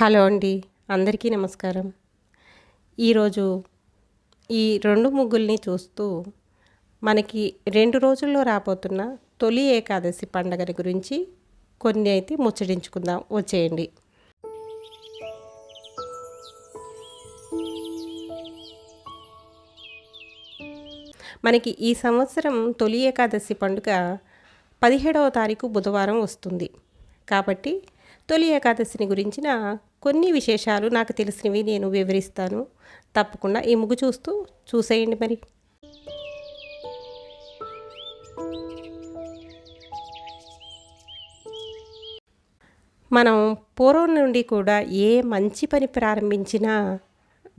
Hello అండి అందరికీ నమస్కారం. ఈరోజు ఈ రెండు ముగ్గుల్ని చూస్తూ మనకి రెండు రోజుల్లో రాబోతున్న తొలి ఏకాదశి పండగని గురించి కొన్ని అయితే ముచ్చటించుకుందాం. వచ్చేయండి. మనకి ఈ సంవత్సరం తొలి ఏకాదశి పండుగ పదిహేడవ తారీఖు బుధవారం వస్తుంది. కాబట్టి తొలి ఏకాదశిని గురించిన కొన్ని విశేషాలు నాకు తెలిసినవి నేను వివరిస్తాను. తప్పకుండా ఈ ముగ్గు చూస్తూ చూసేయండి మరి. మనం పూర్వం నుండి కూడా ఏ మంచి పని ప్రారంభించినా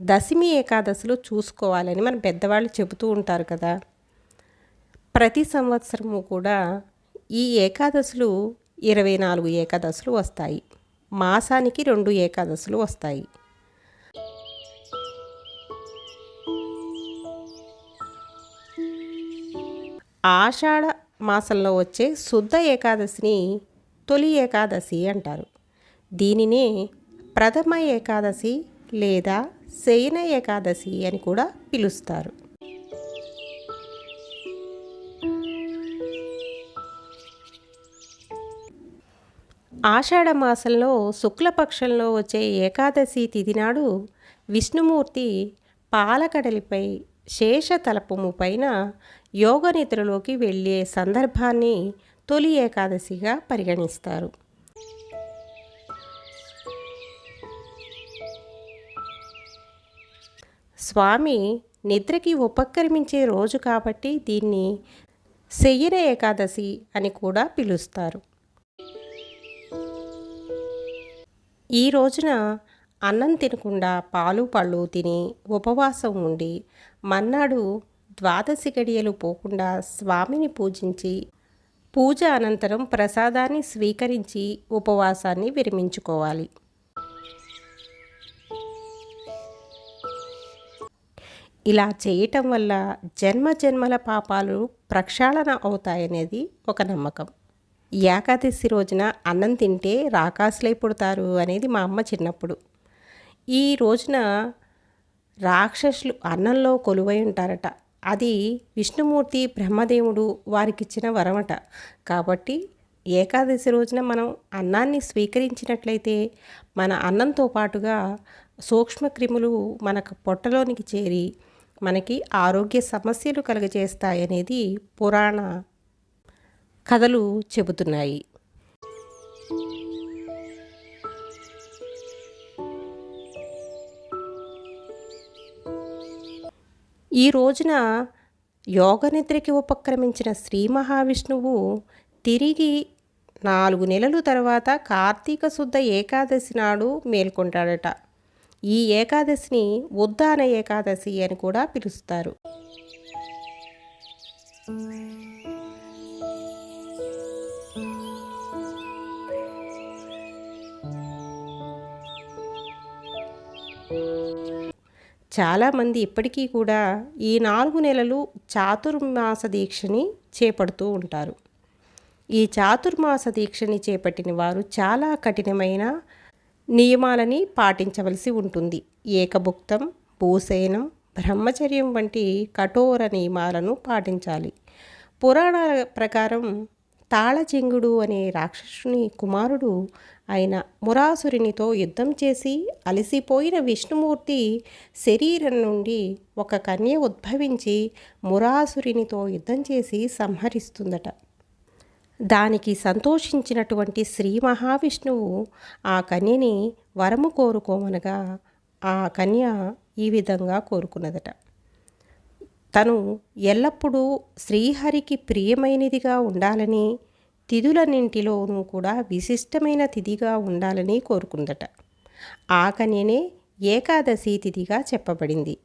దశమి ఏకాదశిలో చూసుకోవాలని మన పెద్దవాళ్ళు చెబుతూ ఉంటారు కదా. ప్రతి సంవత్సరము కూడా ఈ ఏకాదశులు ఇరవై నాలుగు ఏకాదశులు వస్తాయి. మాసానికి రెండు ఏకాదశులు వస్తాయి. ఆషాఢ మాసంలో వచ్చే శుద్ధ ఏకాదశిని తొలి ఏకాదశి అంటారు. దీనినే ప్రథమ ఏకాదశి లేదా శయన ఏకాదశి అని కూడా పిలుస్తారు. ఆషాఢ మాసంలో శుక్లపక్షంలో వచ్చే ఏకాదశి తిథి నాడు విష్ణుమూర్తి పాలకడలిపై శేషతలపము పైన యోగ నిద్రలోకి వెళ్ళే సందర్భాన్ని తొలి ఏకాదశిగా పరిగణిస్తారు. స్వామి నిద్రకి ఉపక్రమించే రోజు కాబట్టి దీన్ని శయ్యన ఏకాదశి అని కూడా పిలుస్తారు. ఈ రోజున అన్నం తినకుండా పాలు పళ్ళు తిని ఉపవాసం ఉండి మన్నాడు ద్వాదశి గడియలు పోకుండా స్వామిని పూజించి పూజ అనంతరం ప్రసాదాన్ని స్వీకరించి ఉపవాసాన్ని విరమించుకోవాలి. ఇలా చేయటం వల్ల జన్మ జన్మల పాపాలు ప్రక్షాళన అవుతాయనేది ఒక నమ్మకం. ఏకాదశి రోజున అన్నం తింటే రాకాసులై పుడతారు అనేది మా అమ్మ చిన్నప్పుడు. ఈ రోజున రాక్షసులు అన్నంలో కొలువై ఉంటారట. అది విష్ణుమూర్తి బ్రహ్మదేవుడు వారికిచ్చిన వరమట. కాబట్టి ఏకాదశి రోజున మనం అన్నాన్ని స్వీకరించినట్లయితే మన అన్నంతో పాటుగా సూక్ష్మక్రిములు మనకు పొట్టలోనికి చేరి మనకి ఆరోగ్య సమస్యలు కలుగజేస్తాయనేది పురాణ కథలు చెబుతున్నాయి. ఈ రోజున యోగనిద్రకి ఉపక్రమించిన శ్రీ మహావిష్ణువు తిరిగి నాలుగు నెలలు తర్వాత కార్తీక శుద్ధ ఏకాదశి నాడు మేల్కొంటాడట. ఈ ఏకాదశిని ఉద్దాన ఏకాదశి అని కూడా పిలుస్తారు. చాలామంది ఇప్పటికీ కూడా ఈ నాలుగు నెలలు చాతుర్మాస దీక్షని చేపడుతూ ఉంటారు. ఈ చాతుర్మాస దీక్షని చేపట్టిన వారు చాలా కఠినమైన నియమాలని పాటించవలసి ఉంటుంది. ఏకభుక్తం భూసేనం బ్రహ్మచర్యం వంటి కఠోర నియమాలను పాటించాలి. పురాణాల ప్రకారం తాళజంగుడు అనే రాక్షసుని కుమారుడు ఆయన మురాసురునితో యుద్ధం చేసి అలసిపోయిన విష్ణుమూర్తి శరీరం నుండి ఒక కన్య ఉద్భవించి మురాసురునితో యుద్ధం చేసి సంహరిస్తుందట. దానికి సంతోషించినటువంటి శ్రీ మహావిష్ణువు ఆ కన్యని వరము కోరుకోమనగా ఆ కన్య ఈ విధంగా కోరుకున్నదట. తను ఎల్లప్పుడూ శ్రీహరికి ప్రియమైనదిగా ఉండాలని తిథులన్నింటిలోనూ కూడా విశిష్టమైన తిథిగా ఉండాలని కోరుకుందట. ఆకనేనే ఏకాదశి తిథిగా చెప్పబడింది.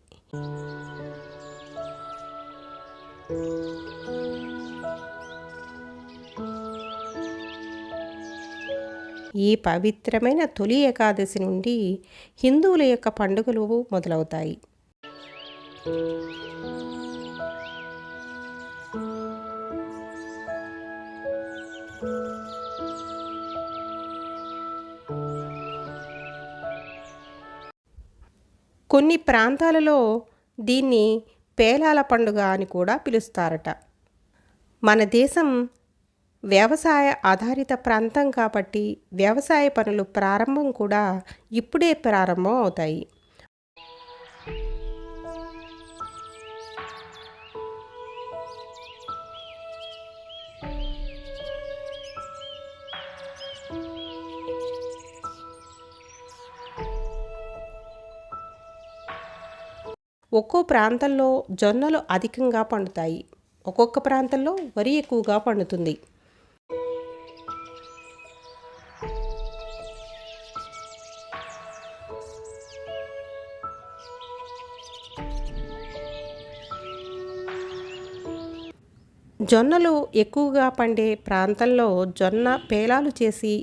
ఈ పవిత్రమైన తొలి ఏకాదశి నుండి హిందువుల యొక్క పండుగలు మొదలవుతాయి. కొన్ని ప్రాంతాలలో దీన్ని పేలాల పండుగ అని కూడా పిలుస్తారట. మన దేశం వ్యవసాయ ఆధారిత ప్రాంతం కాబట్టి వ్యవసాయ పనులు ప్రారంభం కూడా ఇప్పుడే ప్రారంభం అవుతాయి. ఒక్కో ప్రాంతంలో జొన్నలు అధికంగా పండుతాయి. ఒక్కొక్క ప్రాంతంలో వరి ఎక్కువగా పండుతుంది. జొన్నలు ఎక్కువగా పండే ప్రాంతంలో జొన్న పేలాలు చేసి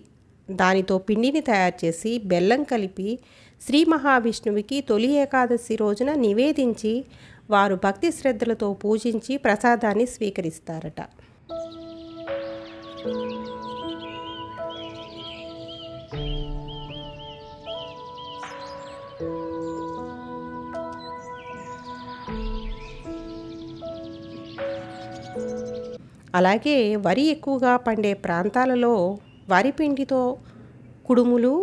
దానితో పిండిని తయారు చేసి బెల్లం కలిపి శ్రీ మహావిష్ణువుకి తొలి ఏకాదశి రోజున నివేదించి వారు భక్తి శ్రద్ధలతో పూజించి ప్రసాదాన్ని స్వీకరిస్తారట. అలాగే వరి ఎక్కువగా పండే ప్రాంతాలలో వరి పిండితో కుడుములు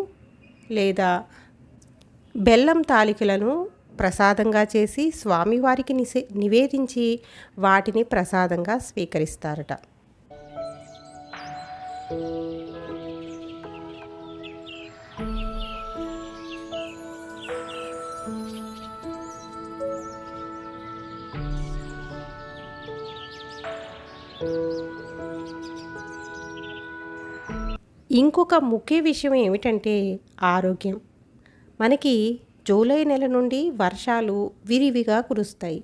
లేదా బెల్లం తాలికలను ప్రసాదంగా చేసి స్వామివారికి నిసే నివేదించి వాటిని ప్రసాదంగా స్వీకరిస్తారట. ఇంకొక ముఖ్య విషయం ఏమిటంటే ఆరోగ్యం. మనకి జూలై నెల నుండి వర్షాలు విరివిగా కురుస్తాయి.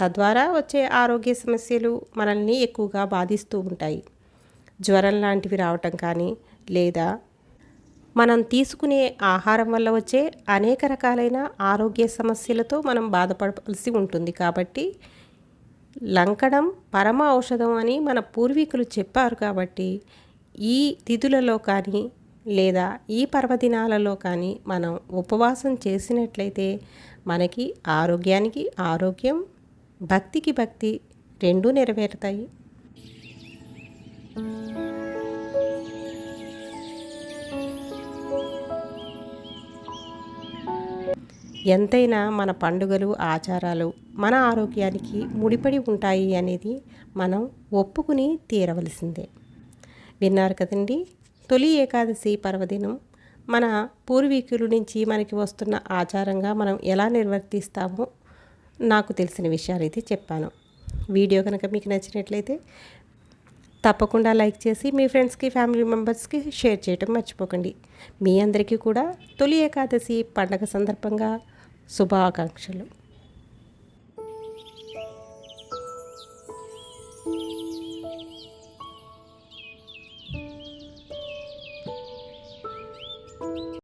తద్వారా వచ్చే ఆరోగ్య సమస్యలు మనల్ని ఎక్కువగా బాధిస్తూ ఉంటాయి. జ్వరం లాంటివి రావటం కానీ లేదా మనం తీసుకునే ఆహారం వల్ల వచ్చే అనేక రకాలైన ఆరోగ్య సమస్యలతో మనం బాధపడాల్సి ఉంటుంది. కాబట్టి లంకడం పరమ ఔషధం అని మన పూర్వీకులు చెప్పారు కాబట్టి ఈ తిథులలో కానీ లేదా ఈ పర్వదినాలలో కానీ మనం ఉపవాసం చేసినట్లయితే మనకి ఆరోగ్యానికి ఆరోగ్యం భక్తికి భక్తి రెండూ నెరవేరుతాయి. ఎంతైనా మన పండుగలు ఆచారాలు మన ఆరోగ్యానికి ముడిపడి ఉంటాయి అనేది మనం ఒప్పుకుని తీరవలసిందే. విన్నారు కదండి? తొలి ఏకాదశి పర్వదినం మన పూర్వీకుల నుంచి మనకి వస్తున్న ఆచారంగా మనం ఎలా నిర్వర్తిస్తామో నాకు తెలిసిన విషయాలు అయితే చెప్పాను. వీడియో కనుక మీకు నచ్చినట్లయితే తప్పకుండా లైక్ చేసి మీ ఫ్రెండ్స్కి ఫ్యామిలీ మెంబర్స్కి షేర్ చేయటం మర్చిపోకండి. మీ అందరికీ కూడా తొలి ఏకాదశి పండగ సందర్భంగా శుభాకాంక్షలు.